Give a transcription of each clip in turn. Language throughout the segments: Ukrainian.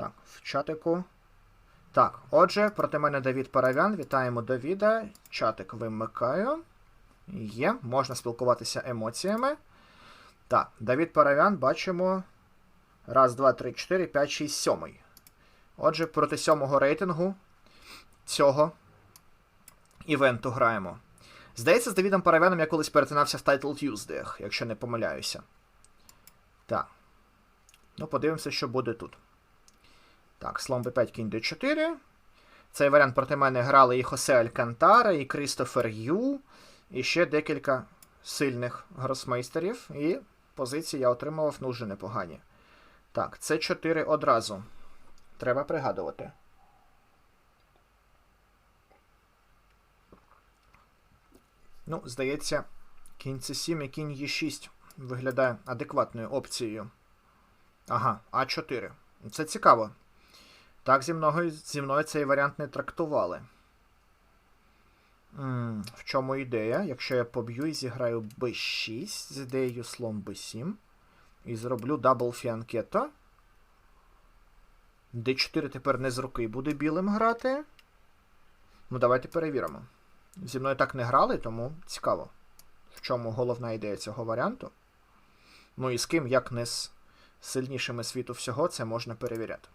Так, в чатику. Так, отже, проти мене Давід Паравян. Вітаємо Давіда. Чатик вимикаю. Є, можна спілкуватися емоціями. Так, Давід Паравян, бачимо. Раз, два, три, чотири, п'ять, шість, сьомий. Отже, проти сьомого рейтингу цього івенту граємо. Здається, з Давідом Паравяном я колись перетинався в Title Tuesday, якщо не помиляюся. Так. Ну, подивимося, що буде тут. Так, слон b5, кінь d4. Цей варіант проти мене грали і Хосе Алькантара, і Крістофер Ю, і ще декілька сильних гросмейстерів. І позиції я отримував ну, дуже непогані. Так, це 4 одразу. Треба пригадувати. Ну, здається, кінь c7 і кінь e6 виглядає адекватною опцією. Ага, А4. Це цікаво. Так, зі мною, зі мною цей варіант не трактували. м в чому ідея? Якщо я поб'ю і зіграю b6 з ідеєю слон b7. І зроблю дабл фіанкето. d4 тепер не з руки буде білим грати. Ну, давайте перевіримо. Зі мною так не грали, тому цікаво, в чому головна ідея цього варіанту. Ну і з ким, як не з сильнішими світу всього, це можна перевіряти.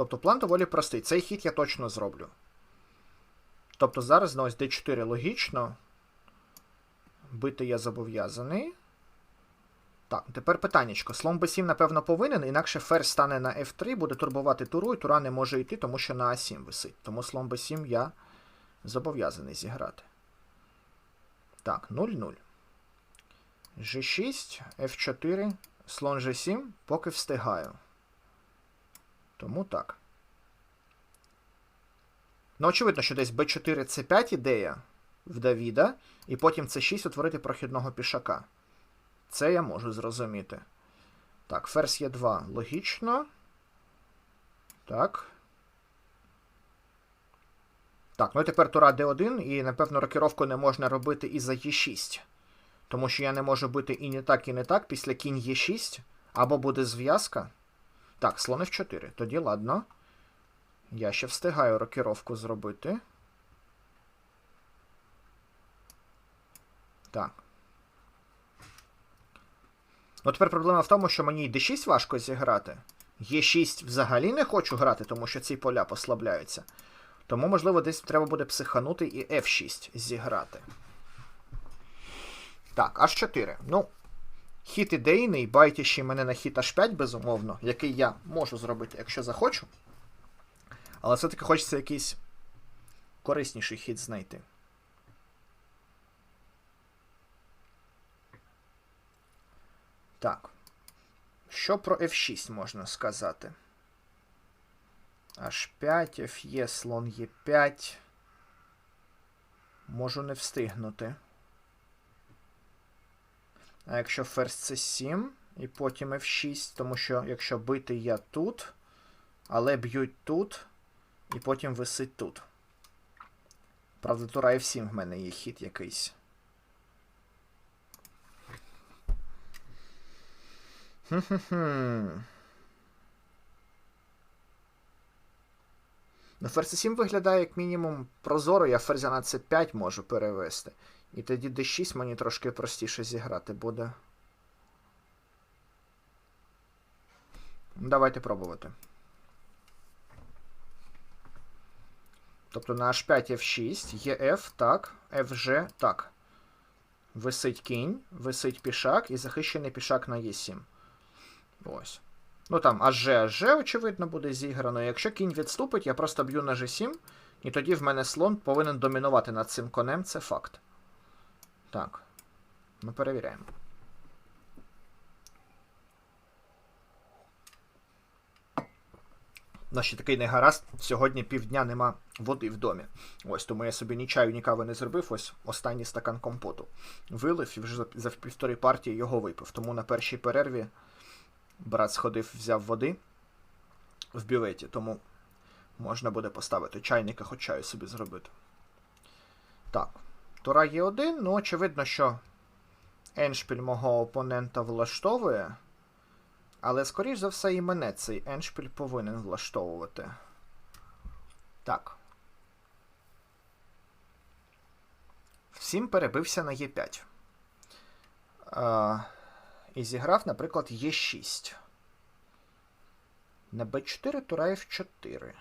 Тобто план доволі простий. Цей хід я точно зроблю. Тобто зараз на ось d4 логічно. Бити я зобов'язаний. Так, тепер питаннячко. Слон b7, напевно, повинен, інакше ферзь стане на f3, буде турбувати туру, і тура не може йти, тому що на a7 висить. Тому слон b7 я зобов'язаний зіграти. Так, 0-0. G6, F4, слон G7, поки встигаю. Тому так. Ну, очевидно, що десь b4 c5 ідея в Давіда, і потім c6 утворити прохідного пішака. Це я можу зрозуміти. Так, ферзь є 2 логічно. Так. Так, ну і тепер тура d1, і, напевно, рокіровку не можна робити і за e6. Тому що я не можу бити і не так, і не так. Після кінь e6. Або буде зв'язка. Так, слон f4. Тоді ладно. Я ще встигаю рокіровку зробити. Так. Ну, тепер проблема в тому, що мені і d6 важко зіграти. Е6 взагалі не хочу грати, тому що ці поля послабляються. Тому, можливо, десь треба буде психанути і F6 зіграти. Так, H4. Ну, хід ідейний, байтіші мене на хід H5, безумовно, який я можу зробити, якщо захочу. Але все-таки хочеться якийсь корисніший хід знайти. Так. Що про F6 можна сказати? H5, Ф'є, слон Е5. Можу не встигнути. А якщо ферзь це 7 і потім F6, тому що якщо бити я тут, але б'ють тут, і потім висить тут. Правда, тура F7 в мене є хід якийсь. Хм-хм-хм. Ну, ферзь 7 виглядає як мінімум прозоро, я ферзя на c5 можу перевести. І тоді d6 мені трошки простіше зіграти буде. Давайте пробувати. Тобто на h5 f6, є так, fg, так. Висить кінь, висить пішак і захищений пішак на e7. Ось. Ну там аж аж, очевидно, буде зіграно. Якщо кінь відступить, я просто б'ю на G7, і тоді в мене слон повинен домінувати над цим конем, це факт. Так. Ми перевіряємо. На ще такий негаразд. Сьогодні півдня нема води в домі. Ось тому я собі ні чаю, ні кави не зробив. Ось останній стакан компоту. Вилив і вже за, півтори партії його випив. Тому на першій перерві. Брат сходив, взяв води в бюветі, тому можна буде поставити чайника, хоч чаю собі зробити. Так. Тура є один, ну, очевидно, що еншпіль мого опонента влаштовує. Але, скоріш за все, і мене цей еншпіль повинен влаштовувати. Так. Всім перебився на Е5. І зіграв, наприклад, Е6. На Б4 тура F4.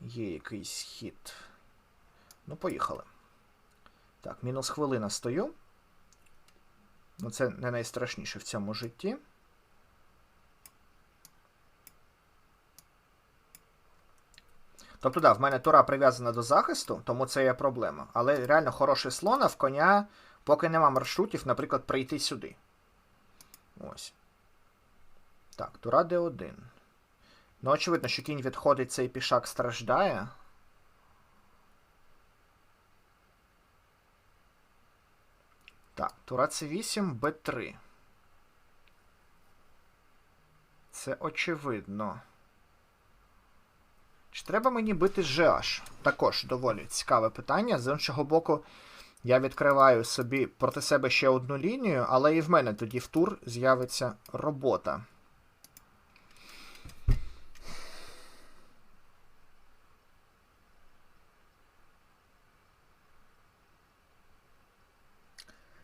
Є якийсь хід. Ну, поїхали. Так, мінус хвилина стою. Ну, це не найстрашніше в цьому житті. Тобто, да, в мене тура прив'язана до захисту, тому це є проблема. Але реально хороший слон, а в коня, поки нема маршрутів, наприклад, прийти сюди. Ось. Так, тура d1. Ну, очевидно, що кінь відходить, цей пішак страждає. Так, тура c8, b3. Це очевидно. Чи треба мені бити GH? Також доволі цікаве питання. З іншого боку, я відкриваю собі проти себе ще одну лінію, але і в мене тоді в тур з'явиться робота.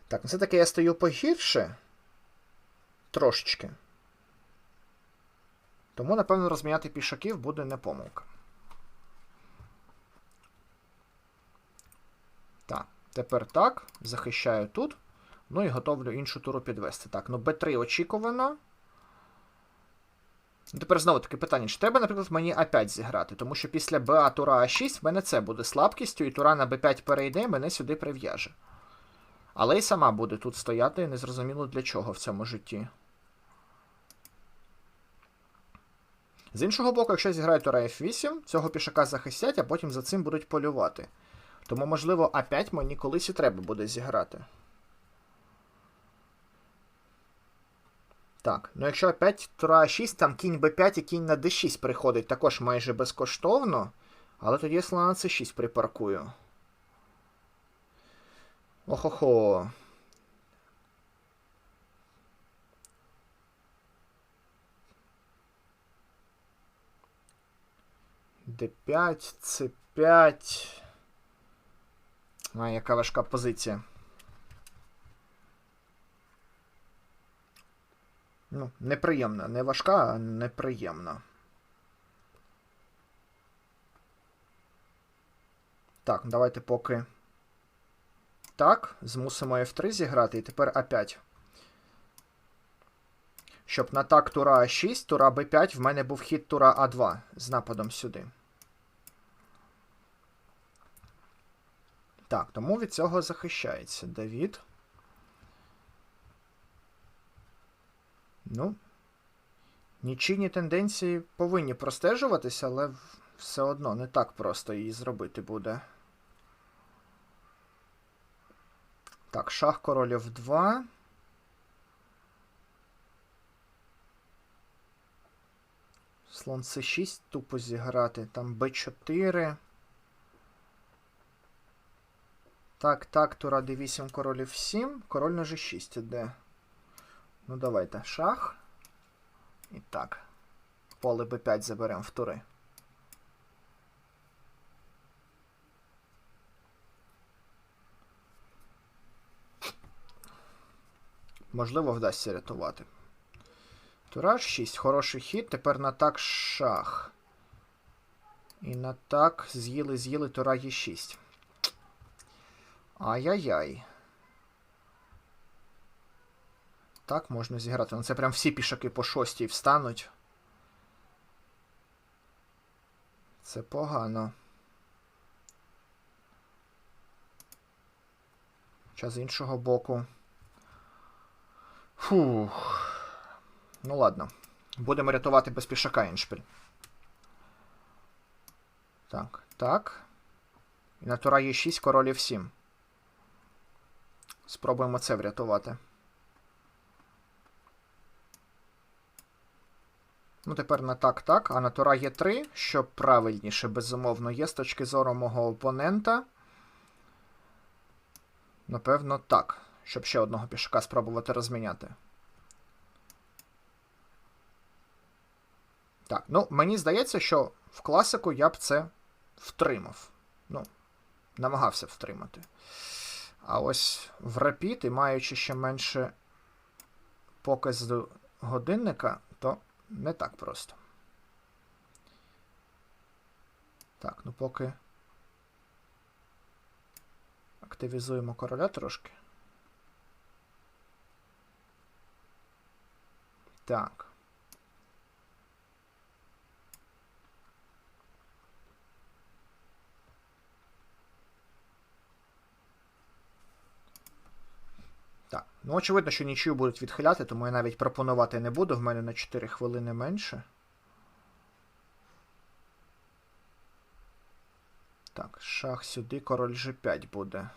Так, ну все-таки я стою погірше. Трошечки. Тому, напевно, розміняти пішаків буде не помилка. Так, тепер так. Захищаю тут. Ну і готовлю іншу туру підвести. Так, ну Б3 очікувано. Тепер знову таке питання: чи треба, наприклад, мені А5 зіграти? Тому що після БА тура А6 в мене це буде слабкістю, і тура на Б5 перейде, мене сюди прив'яже. Але і сама буде тут стояти, незрозуміло для чого в цьому житті. З іншого боку, якщо зіграю тура F8, цього пішака захистять, а потім за цим будуть полювати. Тому, можливо, А5 мені колись і треба буде зіграти. Так, ну якщо А5 тура А6, там кінь Б5 і кінь на D6 приходить також майже безкоштовно. Але тоді я слона на С6 припаркую. Охо-хо. Д5, С5. А, яка важка позиція. Ну, неприємна. Не важка, а неприємна. Так, давайте поки. Так, змусимо F3 зіграти, і тепер А5. Щоб на так тура А6, тура Б5, в мене був хід тура А2 з нападом сюди. Так, тому від цього захищається Давід. Ну, нічийні тенденції повинні простежуватися, але все одно не так просто її зробити буде. Так, шах королів 2. Слон С6 тупо зіграти. Там Б4. Так, так, тура d8, королів 7. Король на G6 іде. Ну, давайте. Шах. І так. Поле Б5 заберемо в тури. Можливо, вдасться рятувати. Тураж 6. Хороший хід. Тепер на так шах. І на так з'їли, з'їли тура Е6. Ай-яй-яй. Так, можна зіграти. Ну, це прям всі пішаки по шостій встануть. Це погано. Хоча з іншого боку. Фух. Ну ладно. Будемо рятувати без пішака Іншпіль. Так, так. І на тура є 6 королів 7. Спробуємо це врятувати. Ну, тепер на так-так, а на тура є 3, що правильніше, безумовно, є з точки зору мого опонента. Напевно, так. щоб ще одного пішака спробувати розміняти. Так, ну, мені здається, що в класику я б це втримав. Ну, намагався втримати. А ось в Rapid, і маючи ще менше показу годинника, то не так просто. Так, ну поки активізуємо короля трошки. Так. Так, ну очевидно, що нічию будуть відхиляти, тому я навіть пропонувати не буду. В мене на 4 хвилини менше. Так, шах сюди, король G5 буде.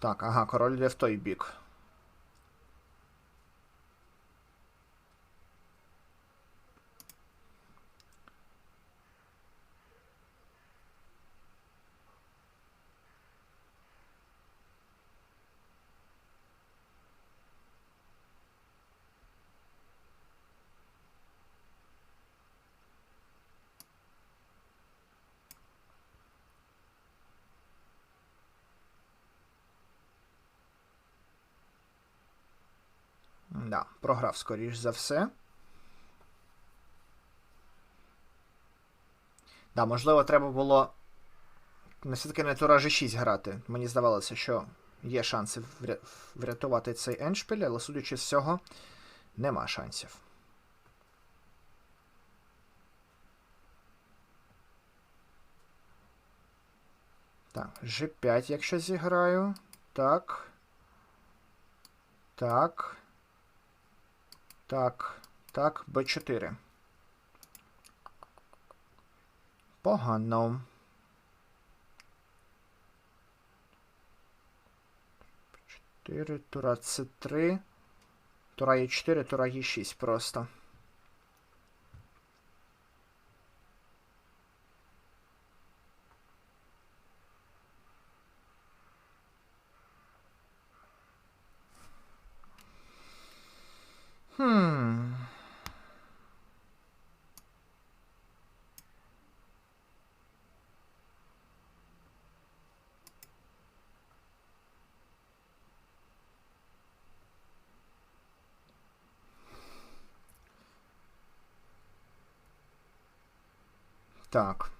Так, ага, король йде в той бік. Да, програв, скоріш за все. Да, можливо, треба було не все-таки на тура G6 грати. Мені здавалося, що є шанси врятувати цей еншпіль, але судячи з цього, нема шансів. Так, G5, якщо зіграю. Так. Так. Так, так, Б4. Погано. Чотири, тура С3. Тура Е4, тура Е6 просто. Так.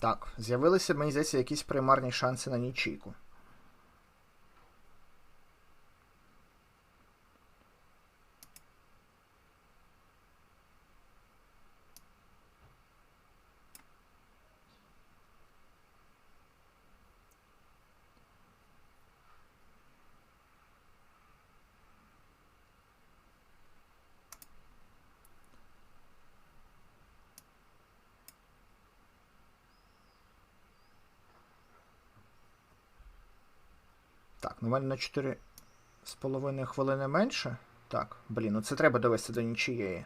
Так, з'явилися, мені здається, якісь примарні шанси на нічийку. Так, ну в мене на 4 з половиною хвилини менше. Так, блін, ну це треба довести до нічиєї.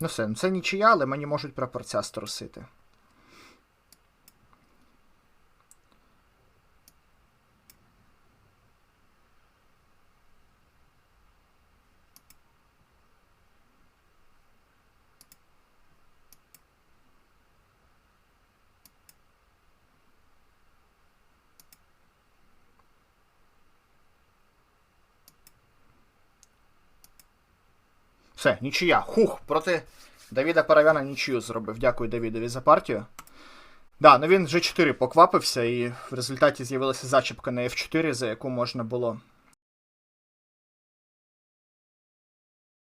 Ну все, ну це нічия, але мені можуть прапорця струсити. Все, нічия. Хух, проти Давіда Паравяна нічию зробив. Дякую Давідові за партію. Да, ну він G4 поквапився, і в результаті з'явилася зачіпка на F4, за яку можна було